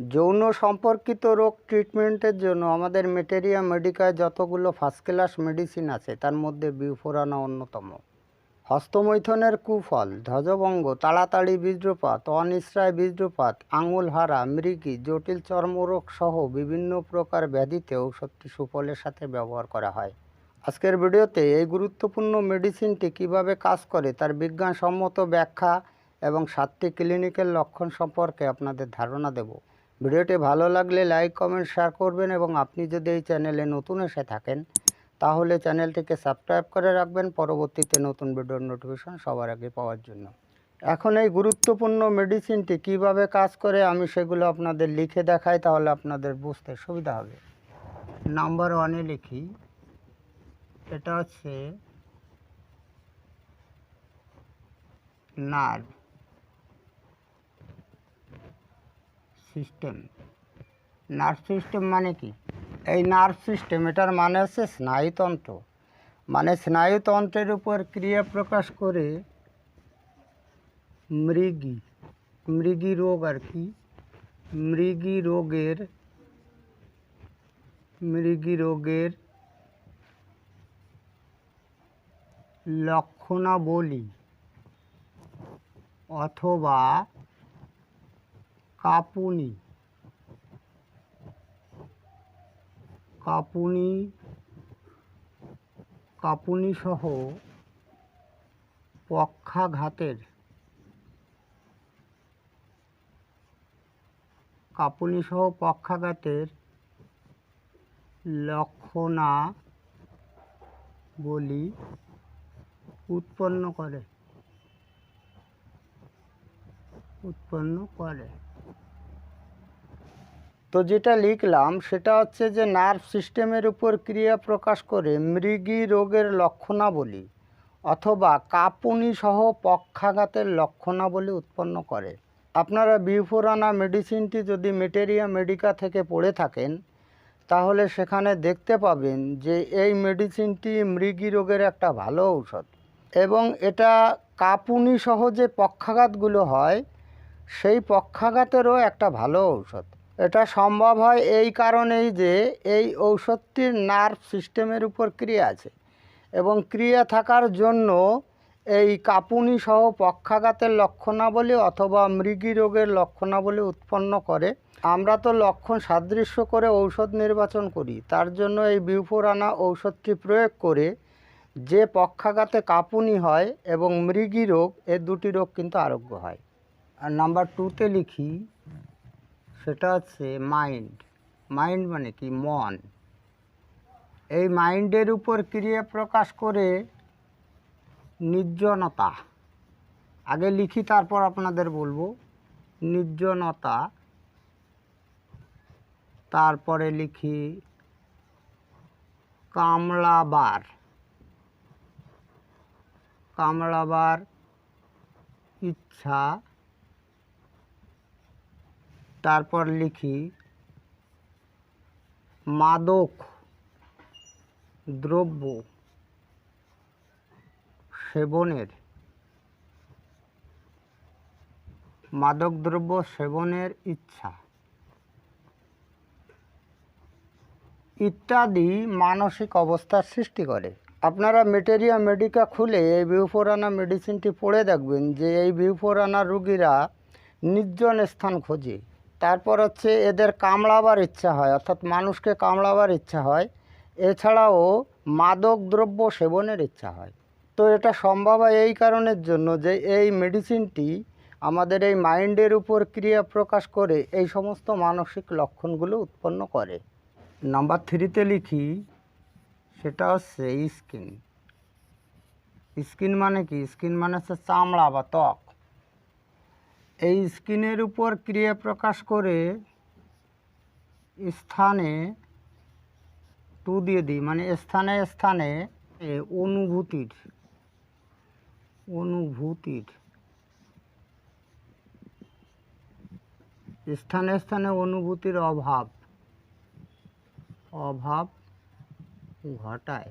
যৌন সম্পর্কিত রোগ ট্রিটমেন্টের জন্য আমাদের মেটেরিয়া মেডিকায় যতগুলো ফার্স্ট ক্লাস মেডিসিন আছে, তার মধ্যে বিউফোরানা অন্যতম। হস্তমৈথনের কুফল, ধ্বজভঙ্গ, তাড়াতাড়ি বীজ্রপাত অনিশ্রায় বীজ্রপাত আঙুল হারা মৃগী, জটিল চর্মরোগ সহ বিভিন্ন প্রকার ব্যাধিতে ঔষধটি সুফলের সাথে ব্যবহার করা হয়। আজকের ভিডিওতে এই গুরুত্বপূর্ণ মেডিসিনটি কীভাবে কাজ করে তার বিজ্ঞানসম্মত ব্যাখ্যা এবং সাতটি ক্লিনিকের লক্ষণ সম্পর্কে আপনাদের ধারণা দেব। ভিডিওটি ভালো লাগলে লাইক, কমেন্ট, শেয়ার করবেন এবং আপনি যদি এই চ্যানেলে নতুন এসে থাকেন, তাহলে চ্যানেলটিকে সাবস্ক্রাইব করে রাখবেন। পরবর্তীতে নতুন ভিডিওর নোটিফিকেশন সবার আগে পাওয়ার জন্য। এখন এই গুরুত্বপূর্ণ মেডিসিনটি কীভাবে কাজ করে আমি সেগুলো আপনাদের লিখে দেখাই, তাহলে আপনাদের বুঝতে সুবিধা হবে। নাম্বার ওয়ানে লিখি, এটা হচ্ছে নার্ভ। সিস্টেম নার্ভ সিস্টেম মানে কি? এই নার্ভ সিস্টেম এটার মানে হচ্ছে স্নায়ুতন্ত্র। মানে স্নায়ুতন্ত্রের উপর ক্রিয়া প্রকাশ করে মৃগী মৃগী রোগ আর কি। মৃগী রোগের মৃগী রোগের লক্ষণাবলী অথবা কাঁপুনি। কাঁপুনি কাঁপুনি সহ পক্ষাঘাতের কাঁপুনি সহ পক্ষাঘাতের লক্ষণা বলি উৎপন্ন করে। উৎপন্ন করে। তো যেটা লিখলাম সেটা হচ্ছে যে নার্ভ সিস্টেমের উপর ক্রিয়া প্রকাশ করে মৃগী রোগের লক্ষণাবলী অথবা কাঁপুনি সহ পক্ষাঘাতের লক্ষণাবলী উৎপন্ন করে। আপনারা বিউফোরানা মেডিসিনটি যদি মেটেরিয়া মেডিকা থেকে পড়ে থাকেন, তাহলে সেখানে দেখতে পাবেন যে এই মেডিসিনটি মৃগী রোগের একটা ভালো ঔষধ এবং এটা কাঁপুনি সহ যে পক্ষাঘাতগুলো হয়, সেই পক্ষাঘাতেরও একটা ভালো ঔষধ। এটা সম্ভব হয় এই কারণেই যে এই ঔষধটির নার্ভ সিস্টেমের উপর ক্রিয়া আছে এবং ক্রিয়া থাকার জন্য এই কাঁপুনি সহ পক্ষাঘাতের লক্ষণাবলী অথবা মৃগী রোগের লক্ষণাবলী উৎপন্ন করে। আমরা তো লক্ষণ সাদৃশ্য করে ঔষধ নির্বাচন করি। তার জন্য এই বিউফোরানা ঔষধটি প্রয়োগ করে যে পক্ষাঘাতে কাঁপুনি হয় এবং মৃগী রোগ, এ দুটি রোগ কিন্তু আরোগ্য হয়। আর নাম্বার টুতে লিখি সেটা হচ্ছে মাইন্ড মাইন্ড মানে কি? মন। এই মাইন্ডের উপর ক্রিয়া প্রকাশ করে নির্জনতা। আগে লিখি, তারপর আপনাদের বলব। নির্জনতা। তারপরে লিখি, কামলাবার। কামলাবার ইচ্ছা তারপর লিখি, মাদক দ্রব্য সেবনের, মাদক দ্রব্য সেবনের ইচ্ছা। ইত্যাদি মানসিক অবস্থার সৃষ্টি করে। আপনারা মেটেরিয়া মেডিকা খুলে এই বিউফোরানা মেডিসিনটি পড়ে দেখবেন যে এই বিউফোরানা রুগীরা নির্জন স্থান খোঁজে। তারপর হচ্ছে এদের কামড়াবার ইচ্ছা হয়, অর্থাৎ মানুষকে কামড়াবার ইচ্ছা হয়। এছাড়াও মাদক দ্রব্য সেবনের ইচ্ছা হয়। তো এটা সম্ভব হয় এই কারণের জন্য যে এই মেডিসিনটি আমাদের এই মাইন্ডের উপর ক্রিয়া প্রকাশ করে এই সমস্ত মানসিক লক্ষণগুলো উৎপন্ন করে। নাম্বার থ্রিতে লিখি, সেটা হচ্ছে স্কিন। স্কিন মানে কি? স্কিন মানে হচ্ছে চামড়া বা ত্বক। এই স্কিনের উপর ক্রিয়া প্রকাশ করে স্থানে টু দিয়ে দিই মানে স্থানে স্থানে অনুভূতির অনুভূতির। স্থানে স্থানে অনুভূতির অভাব অভাব ঘটায়।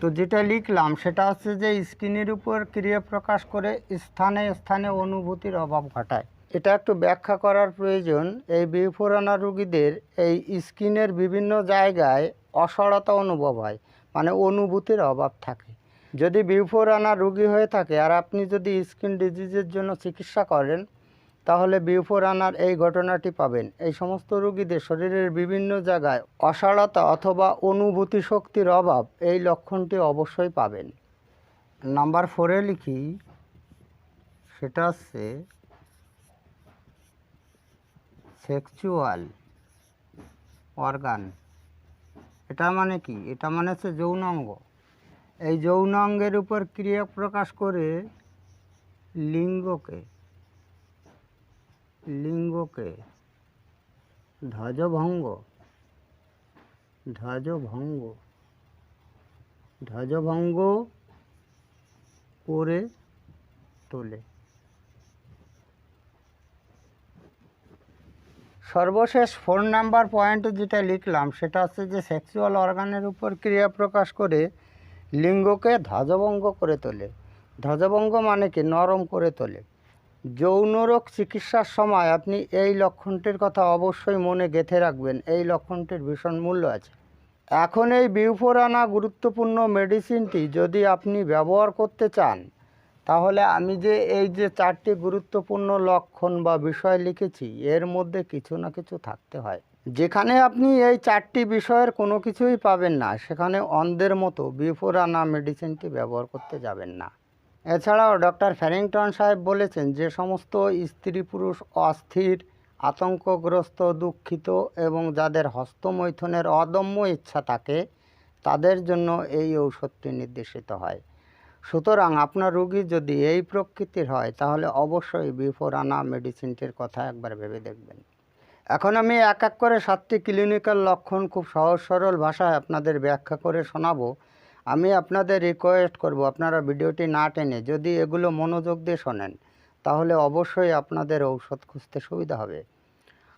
তো যেটা লিখলাম, সেটা হচ্ছে যে স্কিনের উপর ক্রিয়া প্রকাশ করে স্থানে স্থানে অনুভূতির অভাব ঘটায়। এটা একটু ব্যাখ্যা করার প্রয়োজন, এই বিফোরানা রুগীদের এই স্কিনের বিভিন্ন জায়গায় অসরতা অনুভব হয় মানে অনুভূতির অভাব থাকে। যদি বিফোরানা রোগী হয়ে থাকে আর আপনি যদি স্কিন ডিজিজের জন্য চিকিৎসা করেন তাহলে বিফোরানার এই ঘটনাটি পাবেন। এই সমস্ত রোগীদের শরীরের বিভিন্ন জায়গায় অসারতা অথবা অনুভূতি শক্তির অভাব এই লক্ষণটি অবশ্যই পাবেন। নাম্বার ফোরে লিখি, সেটা হচ্ছে সেক্সুয়াল অর্গান এটা মানে কি? এটা মানে হচ্ছে যৌনাঙ্গ। এই যৌনাঙ্গের উপর ক্রিয়া প্রকাশ করে লিঙ্গকে লিঙ্গকে ধ্বজভঙ্গ ধ্বজভঙ্গ ধ্বজভঙ্গ করে তোলে। সর্বশেষ ফোন নাম্বার পয়েন্টে যেটা লিখলাম, সেটা হচ্ছে যে সেক্সুয়াল অর্গানের উপর ক্রিয়া প্রকাশ করে লিঙ্গকে ধ্বজভঙ্গ করে তোলে। ধ্বজভঙ্গ মানে কি? নরম করে তোলে। যৌনরোগ চিকিৎসার সময় আপনি এই লক্ষণটির কথা অবশ্যই মনে গেঁথে রাখবেন। এই লক্ষণটির ভীষণ মূল্য আছে। এখন এই বিউফোরানা গুরুত্বপূর্ণ মেডিসিনটি যদি আপনি ব্যবহার করতে চান, তাহলে আমি যে এই যে চারটি গুরুত্বপূর্ণ লক্ষণ বা বিষয় লিখেছি, এর মধ্যে কিছু না কিছু থাকতে হয়। যেখানে আপনি এই চারটি বিষয়ের কোনো কিছুই পাবেন না, সেখানে অন্ধের মতো বিফোরানা মেডিসিনটি ব্যবহার করতে যাবেন না। এছাড়াও ডক্টর ফ্যারিংটন সাহেব বলেছেন যে সমস্ত স্ত্রী পুরুষ অস্থির, আতঙ্কগ্রস্ত, দুঃখিত এবং যাদের হস্তমৈথুনের অদম্য ইচ্ছা থাকে, তাদের জন্য এই ঔষধটি নির্দেশিত হয়। সুতরাং আপনার রুগী যদি এই প্রকৃতির হয়, তাহলে অবশ্যই বিফোর আনা মেডিসিনটির কথা একবার ভেবে দেখবেন। এখন আমি এক এক করে সাতটি ক্লিনিক্যাল লক্ষণ খুব সহজ সরল ভাষায় আপনাদের ব্যাখ্যা করে শোনাবো। আমি আপনাদের রিকোয়েস্ট করব, আপনারা ভিডিওটি না টেনে যদি এগুলো মনোযোগ দিয়ে শোনেন, তাহলে অবশ্যই আপনাদের ঔষধ খুঁজতে সুবিধা হবে।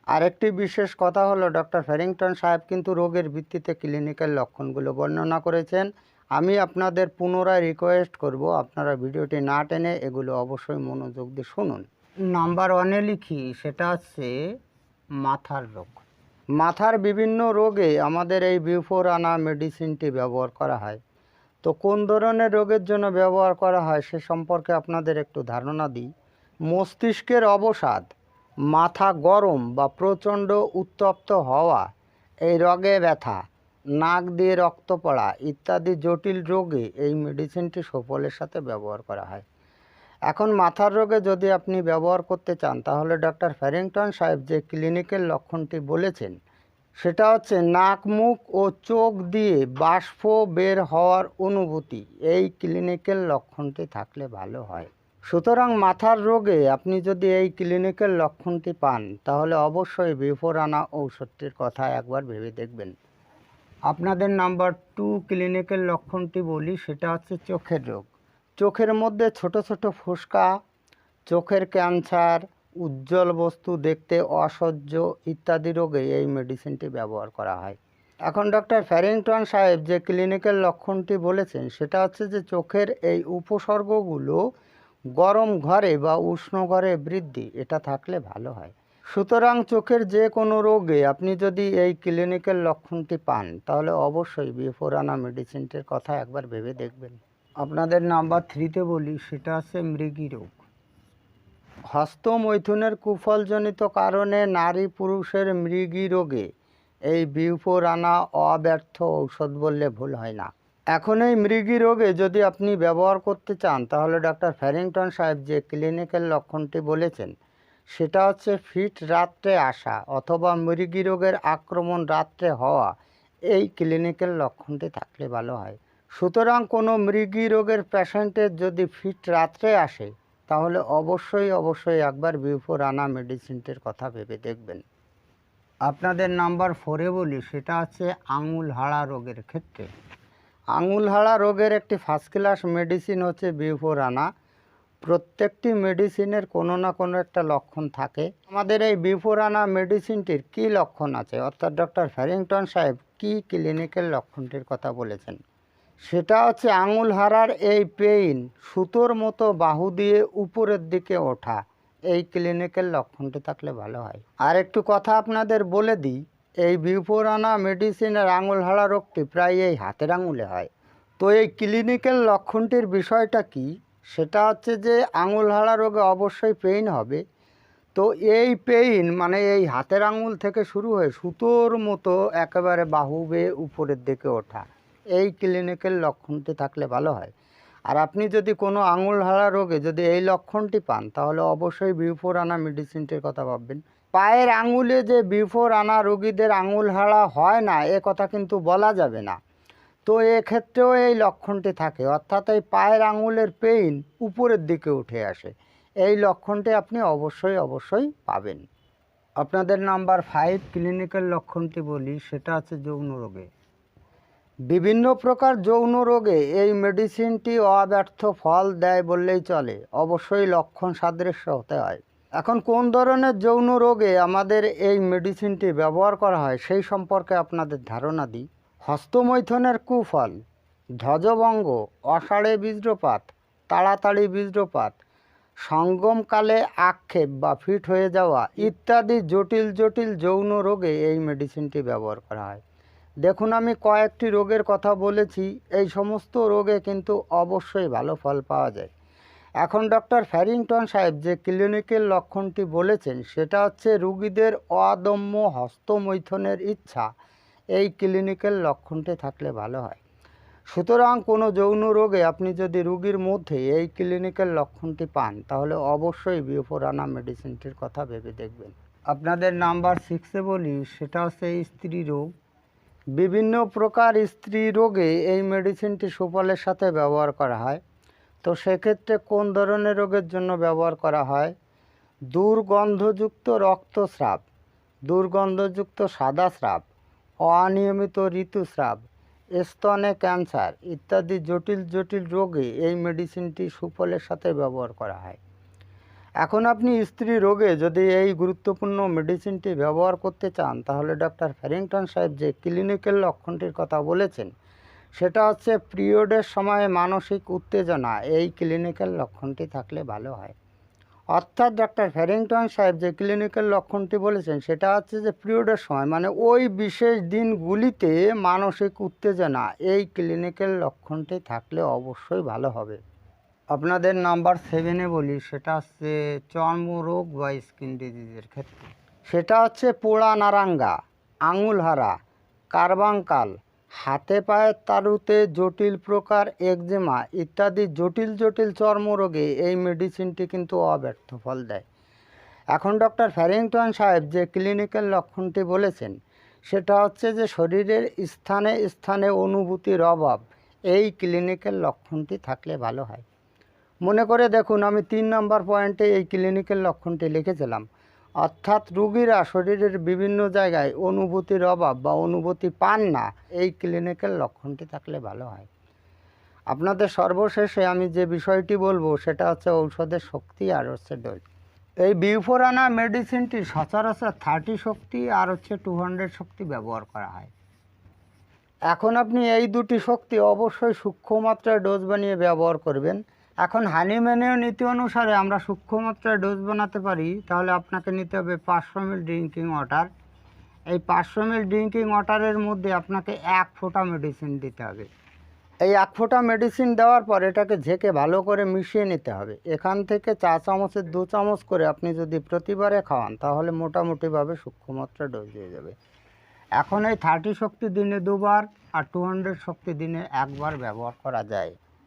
আরেকটি বিশেষ কথা হলো, ডক্টর ফ্যারিংটন সাহেব কিন্তু রোগের ভিত্তিতে ক্লিনিক্যাল লক্ষণগুলো বর্ণনা করেছেন। আমি আপনাদের পুনরায় রিকোয়েস্ট করব, আপনারা ভিডিওটি না টেনে এগুলো অবশ্যই মনোযোগ দিয়ে শুনুন। নাম্বার ওয়ানে লিখি, সেটা হচ্ছে মাথার রোগ। মাথার বিভিন্ন রোগে আমাদের এই বিফোর আনা মেডিসিনটি ব্যবহার করা হয়। তো কোন ধরনের রোগের জন্য ব্যবহার করা হয় সে সম্পর্কে আপনাদের একটু ধারণা দিই। মস্তিষ্কের অবসাদ, মাথা গরম বা প্রচণ্ড উত্তপ্ত হওয়া, এই রগে ব্যথা, নাক দিয়ে রক্ত পড়া ইত্যাদি জটিল রোগে এই মেডিসিনটি সফলের সাথে ব্যবহার করা হয়। এখন মাথার রোগে যদি আপনি ব্যবহার করতে চান, তাহলে ডক্টর ফ্যারিংটন সাহেব যে ক্লিনিকের লক্ষণটি বলেছেন সেটা হচ্ছে নাক, মুখ ও চোখ দিয়ে বাষ্প বের হওয়ার অনুভূতি। এই ক্লিনিকের লক্ষণটি থাকলে ভালো হয়। সুতরাং মাথার রোগে আপনি যদি এই ক্লিনিকের লক্ষণটি পান, তাহলে অবশ্যই বিফোর আনা ঔষধটির কথা একবার ভেবে দেখবেন। আপনাদের নাম্বার টু ক্লিনিকের লক্ষণটি বলি, সেটা হচ্ছে চোখের রোগ। চোখের মধ্যে ছোট ছোট ফুসকা, চোখের ক্যান্সার উজ্জ্বল বস্তু দেখতে অসহ্য ইত্যাদি রোগে এই মেডিসিনটি ব্যবহার করা হয়। এখন ডক্টর ফ্যারিংটন সাহেব যে ক্লিনিকের লক্ষণটি বলেছেন, সেটা হচ্ছে যে চোখের এই উপসর্গগুলো গরম ঘরে বা উষ্ণ ঘরে বৃদ্ধি, এটা থাকলে ভালো হয়। সুতরাং চোখের যে কোনো রোগে আপনি যদি এই ক্লিনিকের লক্ষণটি পান, তাহলে অবশ্যই বিফোরানা মেডিসিনটির কথা একবার ভেবে দেখবেন। আপনাদের নাম্বার থ্রিতে বলি, সেটা হচ্ছে মৃগী রোগ। হস্তমৈথুনের কুফলজনিত কারণে নারী পুরুষের মৃগী রোগে এই বিউফোরানা অব্যর্থ ঔষধ বললে ভুল হয় না। এখন এই মৃগী রোগে যদি আপনি ব্যবহার করতে চান, তাহলে ডক্টর ফ্যারিংটন সাহেব যে ক্লিনিক্যাল লক্ষণটি বলেছেন, সেটা হচ্ছে ফিট রাত্রে আসা অথবা মৃগী রোগের আক্রমণ রাত্রে হওয়া, এই ক্লিনিক্যাল লক্ষণটি থাকলে ভালো হয়। সুতরাং কোনো মৃগী রোগের পেশেন্টের যদি ফিট রাত্রে আসে তাহলে অবশ্যই অবশ্যই একবার বিফোর আনা মেডিসিনটির কথা ভেবে দেখবেন। আপনাদের নাম্বার ফোরে বলি, সেটা হচ্ছে আঙুল হাড়া রোগের ক্ষেত্রে। আঙুল হাড়া রোগের একটি ফার্স্ট ক্লাস মেডিসিন হচ্ছে বিফোর আনা প্রত্যেকটি মেডিসিনের কোনো না কোনো একটা লক্ষণ থাকে। আমাদের এই বিফোর আনা মেডিসিনটির কী লক্ষণ আছে? অর্থাৎ ডক্টর ফ্যারিংটন সাহেব কী ক্লিনিকের লক্ষণটির কথা বলেছেন? সেটা হচ্ছে আঙুল হারার এই পেইন সুতোর মতো বাহু দিয়ে উপরের দিকে ওঠা। এই ক্লিনিকের লক্ষণটি থাকলে ভালো হয়। আর একটু কথা আপনাদের বলে দিই, এই বিফোরানা মেডিসিনের আঙুল হাড়া রোগটি প্রায় এই হাতের আঙুলে হয়। তো এই ক্লিনিক্যাল লক্ষণটির বিষয়টা কি? সেটা হচ্ছে যে আঙুল হাড়া রোগে অবশ্যই পেইন হবে। তো এই পেইন মানে এই হাতের আঙুল থেকে শুরু হয়ে সুতোর মতো একেবারে বাহু বেয়ে উপরের দিকে ওঠা। এই ক্লিনিকের লক্ষণটি থাকলে ভালো হয়। আর আপনি যদি কোনো আঙুল হাড়া রোগে যদি এই লক্ষণটি পান, তাহলে অবশ্যই বিফোর আনা মেডিসিনটির কথা ভাববেন। পায়ের আঙুলে যে বিফোর আনা রোগীদের আঙুল হাড়া হয় না, এ কথা কিন্তু বলা যাবে না। তো এক্ষেত্রেও এই লক্ষণটি থাকে, অর্থাৎ এই পায়ের আঙুলের পেইন উপরের দিকে উঠে আসে। এই লক্ষণটি আপনি অবশ্যই অবশ্যই পাবেন। আপনাদের নাম্বার ফাইভ ক্লিনিক্যাল লক্ষণটি বলি, সেটা হচ্ছে যৌন রোগে। বিভিন্ন প্রকার যৌন রোগে এই মেডিসিনটি অব্যর্থ ফল দেয় বললেই চলে। অবশ্যই লক্ষণ সাদৃশ্য হতে হয়। এখন কোন ধরনের যৌন রোগে আমাদের এই মেডিসিনটি ব্যবহার করা হয় সেই সম্পর্কে আপনাদের ধারণা দিই। হস্তমৈথনের কুফল, ধ্বজভঙ্গ, অষাঢ়ে বীজ্রপাত তাড়াতাড়ি বীজ্রপাত সঙ্গমকালে আক্ষেপ বা ফিট হয়ে যাওয়া ইত্যাদি জটিল জটিল যৌন রোগে এই মেডিসিনটি ব্যবহার করা হয়। দেখুন, আমি কয়েকটি রোগের কথা বলেছি। এই সমস্ত রোগে কিন্তু অবশ্যই ভালো ফল পাওয়া যায়। এখন ডক্টর ফ্যারিংটন সাহেব যে ক্লিনিকের লক্ষণটি বলেছেন, সেটা হচ্ছে রুগীদের অদম্য হস্তমৈথনের ইচ্ছা। এই ক্লিনিকের লক্ষণটি থাকলে ভালো হয়। সুতরাং কোনো যৌন রোগে আপনি যদি রুগীর মধ্যে এই ক্লিনিকের লক্ষণটি পান, তাহলে অবশ্যই বিওফোরানা মেডিসিনটির কথা ভেবে দেখবেন। আপনাদের নাম্বার সিক্সে বলি, সেটা হচ্ছে স্ত্রী রোগ। বিভিন্ন প্রকার স্ত্রী রোগে এই মেডিসিনটি সুফলের সাথে ব্যবহার করা হয়। তো সেক্ষেত্রে কোন ধরনের রোগের জন্য ব্যবহার করা হয়? দুর্গন্ধযুক্ত রক্তস্রাব, দুর্গন্ধযুক্ত সাদা স্রাব, অনিয়মিত ঋতুস্রাব, স্তনে ক্যান্সার ইত্যাদি জটিল জটিল রোগে এই মেডিসিনটি সুফলের সাথে ব্যবহার করা হয়। এখন আপনি স্ত্রী রোগে যদি এই গুরুত্বপূর্ণ মেডিসিনটি ব্যবহার করতে চান, তাহলে ডক্টর ফ্যারিংটন সাহেব যে ক্লিনিক্যাল লক্ষণটির কথা বলেছেন, সেটা হচ্ছে পিরিয়ডের সময় মানসিক উত্তেজনা, এই ক্লিনিক্যাল লক্ষণটি থাকলে ভালো হয়। অর্থাৎ ডক্টর ফ্যারিংটন সাহেব যে ক্লিনিক্যাল লক্ষণটি বলেছেন, সেটা হচ্ছে যে পিরিয়ডের সময় মানে ওই বিশেষ দিনগুলিতে মানসিক উত্তেজনা, এই ক্লিনিক্যাল লক্ষণটি থাকলে অবশ্যই ভালো হবে। আপনাদের নাম্বার সেভেনে বলি, সেটা হচ্ছে চর্মরোগ বা স্কিন ডিজিজের ক্ষেত্রে। সেটা হচ্ছে পোড়া নারাঙ্গা আঙুল হারা কার্বাঙ্কাল হাতে পায়ের তারুতে জটিল প্রকার একজেমা ইত্যাদি জটিল জটিল চর্মরোগে এই মেডিসিনটি কিন্তু অব্যর্থ ফল দেয়। এখন ডক্টর ফ্যারিংটন সাহেব যে ক্লিনিক্যাল লক্ষণটি বলেছেন, সেটা হচ্ছে যে শরীরের স্থানে স্থানে অনুভূতির অভাব, এই ক্লিনিক্যাল লক্ষণটি থাকলে ভালো হয়। মনে করে দেখুন, আমি তিন নম্বর পয়েন্টে এই ক্লিনিক্যাল লক্ষণটি লিখেছিলাম। অর্থাৎ রুগীরা শরীরের বিভিন্ন জায়গায় অনুভূতির অভাব বা অনুভূতি পান না, এই ক্লিনিক্যাল লক্ষণটি থাকলে ভালো হয়। আপনাদের সর্বশেষে আমি যে বিষয়টি বলব, সেটা হচ্ছে ঔষধের শক্তি আর হচ্ছে ডোজ এই বিউফোরানা মেডিসিনটি সচরাচর থার্টি শক্তি আর হচ্ছে টু হান্ড্রেড শক্তি ব্যবহার করা হয়। এখন আপনি এই দুটি শক্তি অবশ্যই সূক্ষ্ম মাত্রায় ডোজ বানিয়ে ব্যবহার করবেন। এখন হানিম্যানীয় নীতি অনুসারে আমরা সূক্ষ্ম মাত্রায় ডোজ বানাতে পারি, তাহলে আপনাকে নিতে হবে পাঁচশো মিল ড্রিঙ্কিং ওয়াটার এই পাঁচশো মিল ড্রিঙ্কিং ওয়াটারের মধ্যে আপনাকে এক ফোঁটা মেডিসিন দিতে হবে। এই এক ফোঁটা মেডিসিন দেওয়ার পর এটাকে ঝেঁকে ভালো করে মিশিয়ে নিতে হবে। এখান থেকে চা চামচের দু চামচ করে আপনি যদি প্রতিবারে খাওয়ান, তাহলে মোটামুটিভাবে সূক্ষ্ম মাত্রায় ডোজ হয়ে যাবে। এখন এই থার্টি শক্তি দিনে দুবার আর টু হান্ড্রেড শক্তি দিনে একবার ব্যবহার করা যায়।